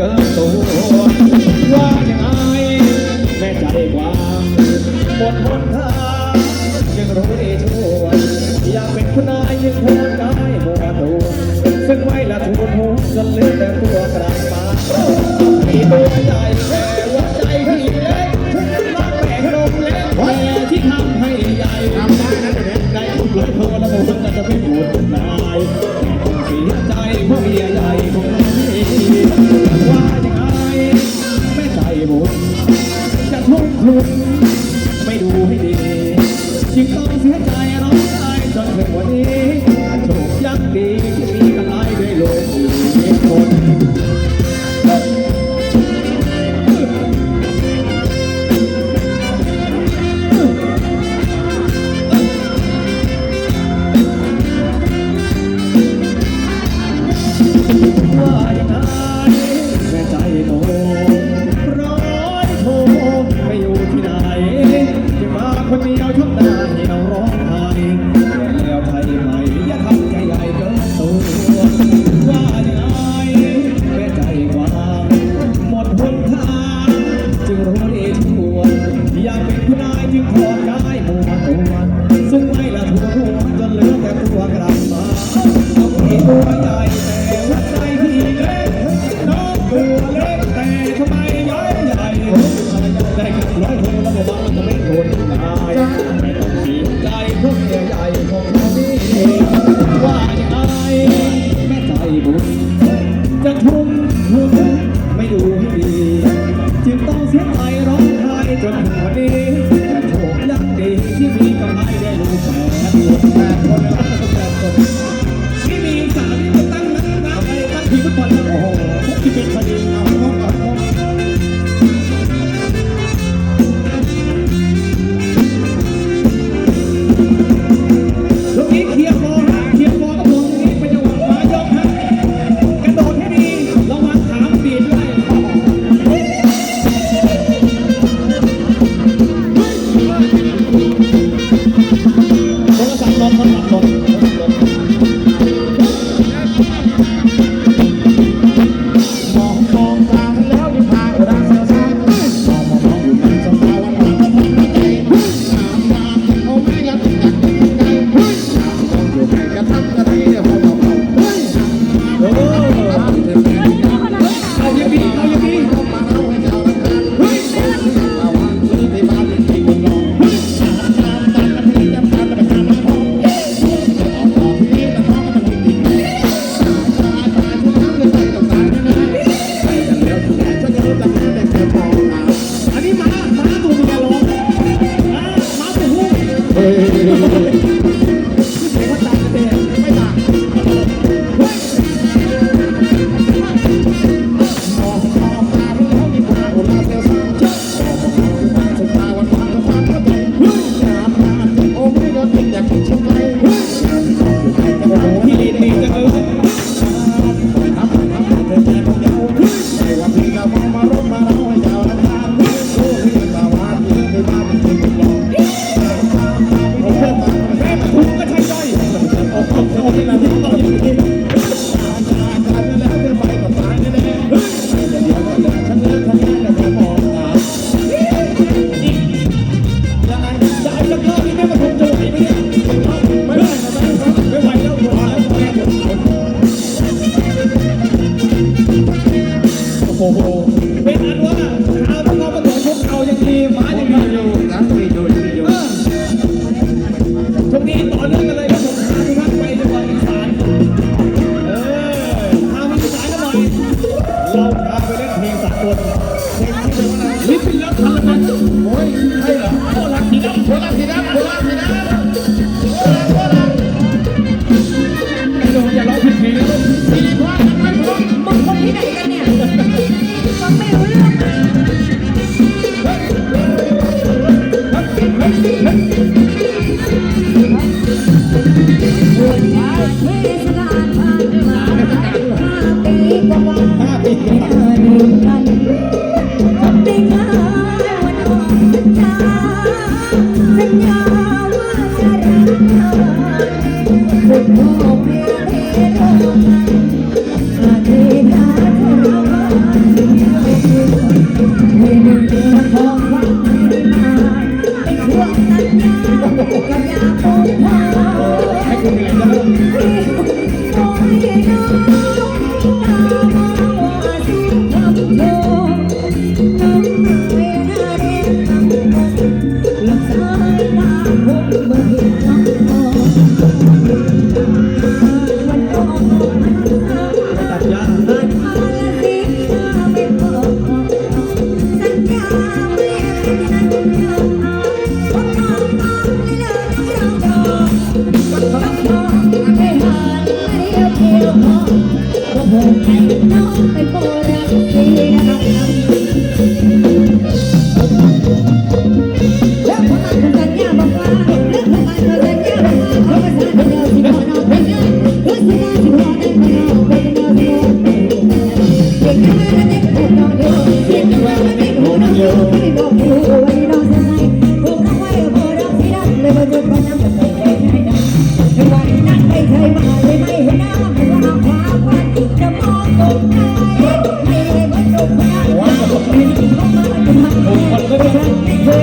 กินตัวว่างไงแม่ใจกว่าหมดหนทางยังรู้ดีชั่อยากเป็นคุณนยังพอได้หัวตัซึ่งไม่ละทุนหัวจะเลือแต่ตัวกลางมาตัวใหญ่แต่ว่าใจที่เล็กนักแม่ลงแล้วแต่ที่ทำให้ใหญ่ทำได้นะเดี๋ยด้ในทุกหลังโทรและโมจะไม่หมดนา โอ้โห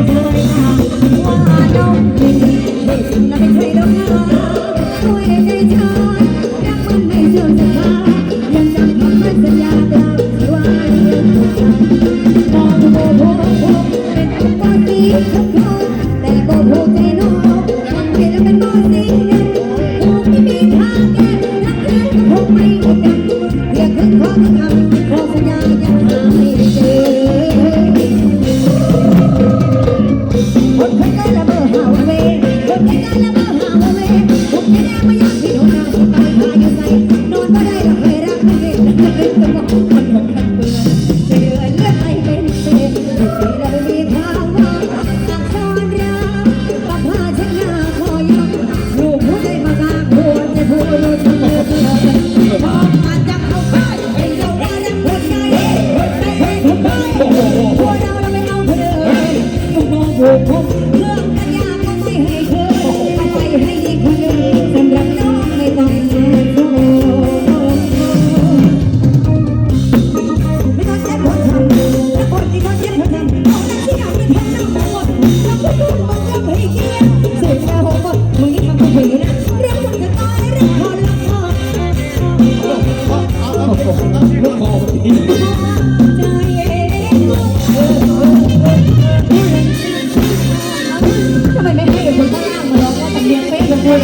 นไ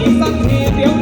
องมา